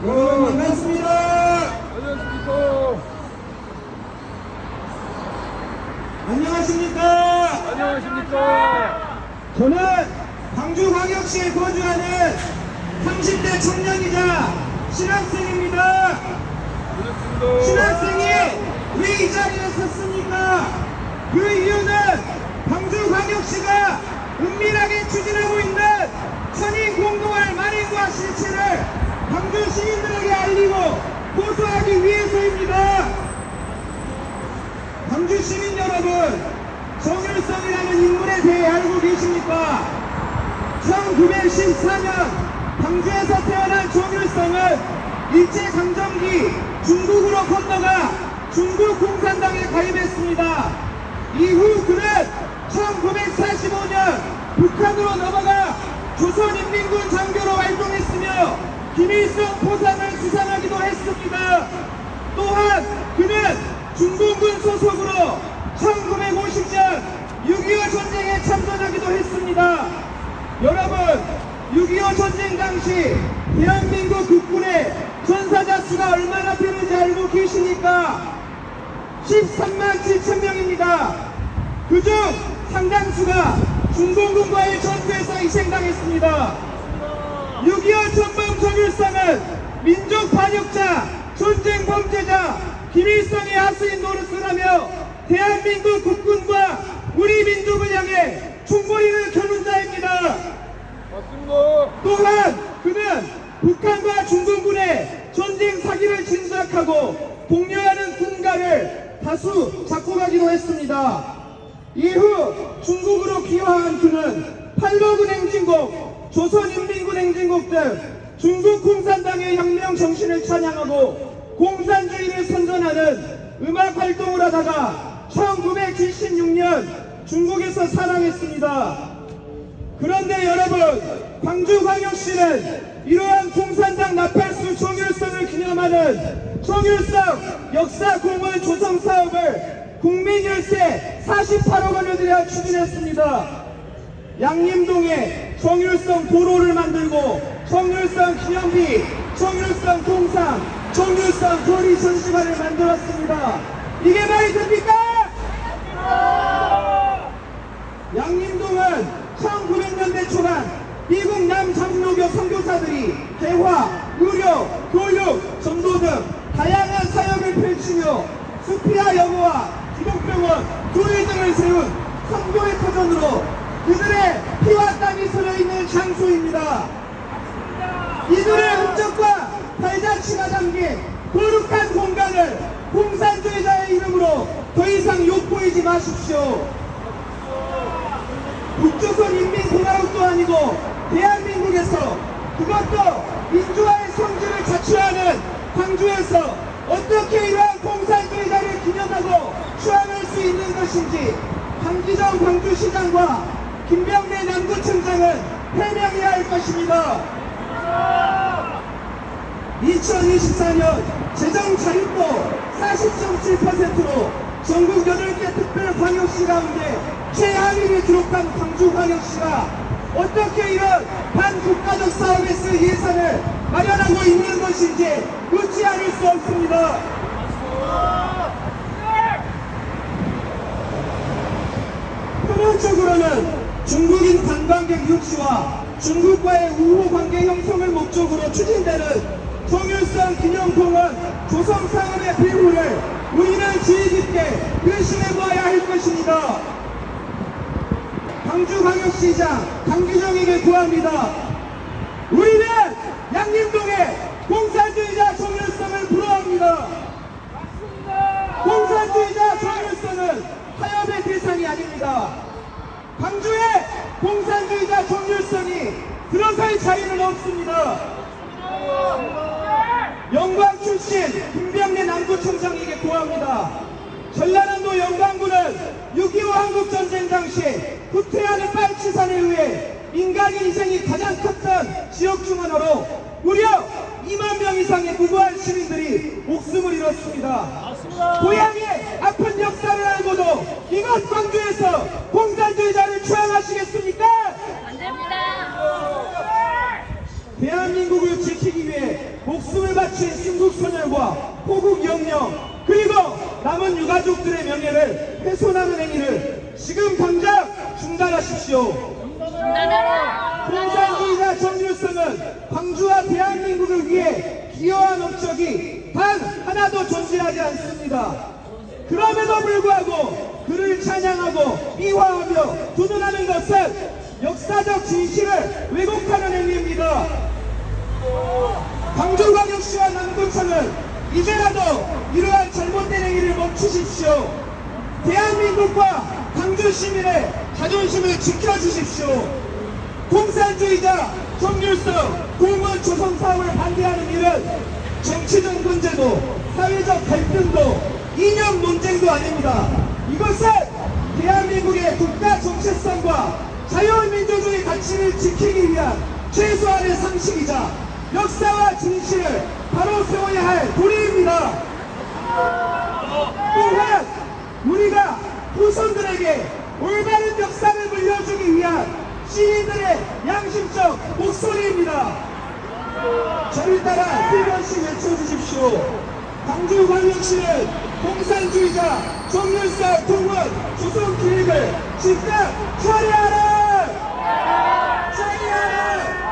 반갑습니다. 안녕하십니까. 안녕하십니까. 안녕하십니까. 저는 광주광역시에 거주하는 30대 청년이자 신학생입니다. 반갑습니다. 신학생이 왜 이 자리에 섰습니까? 그 이유는 광주광역시가 은밀하게 추진하고 있는 천인 공동화 만행과 실체를 광주 시민들에게 알리고 고소하기 위해서입니다. 광주 시민 여러분, 정일성이라는 인물에 대해 알고 계십니까? 1914년 광주에서 태어난 정일성은 일제강점기 중국으로 건너가 중국 공산당에 가입했습니다. 이후 그는 1945년 북한으로 넘어가 조선인민군 장교로 활동했으며 김일성 포상을 수상하기도 했습니다. 또한 그는 중공군 소속으로 1950년 6.25 참전하기도 했습니다. 여러분, 6.25 전쟁 당시 대한민국 국군의 전사자 수가 얼마나 되는지 알고 계십니까? 13만 7천 명입니다. 그중 상당수가 중공군과의 전투에서 희생당했습니다. 6.25 전범 정일성은 민족 반역자, 전쟁 범죄자, 김일성의 하수인 노릇을 하며 대한민국 국군과 우리 민족을 향해 총벌이를 겨눈 자입니다. 맞습니다. 또한 그는 북한과 중공군의 전쟁 사기를 진작하고 독려하는 군가를 다수 작곡하기도 했습니다. 이후 중국으로 귀화한 그는 팔로군 행진곡, 조선인민군 행진곡 등 중국 공산당의 혁명 정신을 찬양하고 공산주의를 선전하는 음악 활동을 하다가 1976년 중국에서 사랑했습니다. 그런데 여러분, 광주광역시는 이러한 공산당 나팔수 정일성을 기념하는 정일성 역사공원 조성 사업을 국민열세 48억 원을 들여 추진했습니다. 양림동에 정일성 도로를 만들고 정일성 기념비, 정일성 동상, 정일성 거리 전시관을 만들었습니다. 이게 말이 됩니까? 양림동은 1900년대 초반 미국 남장로교 선교사들이 대화, 의료, 교육, 전도 등 다양한 사역을 펼치며 수피아 여고와 기독병원, 교회 등을 세운 선교의 터전으로 그들의 피와 땀이 서려있는 장소입니다. 이들의 흔적과 발자취가 담긴 거룩한 공간을 공산주의자의 이름으로 더 이상 욕보이지 마십시오. 북조선 인민공화국 도 아니고 대한민국에서 그것도 민주화의 성질을 자처하는 광주에서 어떻게 이러한 공산주의자를 기념하고 추앙할 수 있는 것인지 강기정 광주시장과 김병래 남구청장은 해명해야 할 것입니다. 2024년 재정 자립도 40.7%로 전국 8개 특별광역시 가운데 최하위를 기록한 광주광역시가 어떻게 이런 반국가적 쓸 예산을 마련하고 있는 것인지 묻지 않을 수 없습니다. 표면적으로는 중국인 관광객 유치와 중국과의 우호 관계 형성을 목적으로 추진되는 정일성 기념공원 조성 사업의 비밀을 우리는 주의 깊게 의심해 봐야 할 것입니다. 광주광역시장 강기정에게 구합니다. 우리는 양림동의 공산주의자 정일성을 부러워합니다. 공산주의자 정일성은 타협의 대상이 아닙니다. 광주에 공산주의자 정일성이 들어설 자리는 없습니다. 영광 출신 김병래 남구청장에게 구합니다. 전라남 도 영광군은 6.25 한국전쟁 당시 후퇴하는 빨치산에 의해 민간인 희생이 가장 컸던 지역 중 하나로 무려 2만 명 이상의 무고한 시민들이 목숨을 잃었습니다. 고향의 아픈 역사를 알고도 이곳 광주에서 공산주의자를 추앙하시겠습니까? 안 됩니다. 대한민국을 지키기 위해 목숨을 바친 순국소년과 호국 영령 그리고 남은 유가족들의 명예를 훼손하는 행위를 지금 당장 중단하십시오. 공산주의자 정일성은 광주와 대한민국을 위해 기여한 업적이 단 하나도 존재하지 않습니다. 그럼에도 불구하고 그를 찬양하고 미화하며 두둔하는 것은 역사적 진실을 왜곡하는 행위입니다. 광주광역시와 남구청은 이제라도 이러한 잘못된 행위를 멈추십시오. 대한민국과 광주 시민의 자존심을 지켜주십시오. 공산주의자 정률성 공무원 조성 사업을 반대하는 일은 정치적 문제도 사회적 갈등도 이념 논쟁도 아닙니다. 이것은 대한민국의 국가 정체성과 자유민주주의 가치를 지키기 위한 최소한의 상식이자 역사와 진실을 바로 세워야 할. 또한 우리가 후손들에게 올바른 역사를 물려주기 위한 시민들의 양심적 목소리입니다. 저를 따라 세 번씩 외쳐주십시오. 광주광역시는 공산주의자 정률사 공무원 조선 기획을 즉각 처리하라! 처리하라!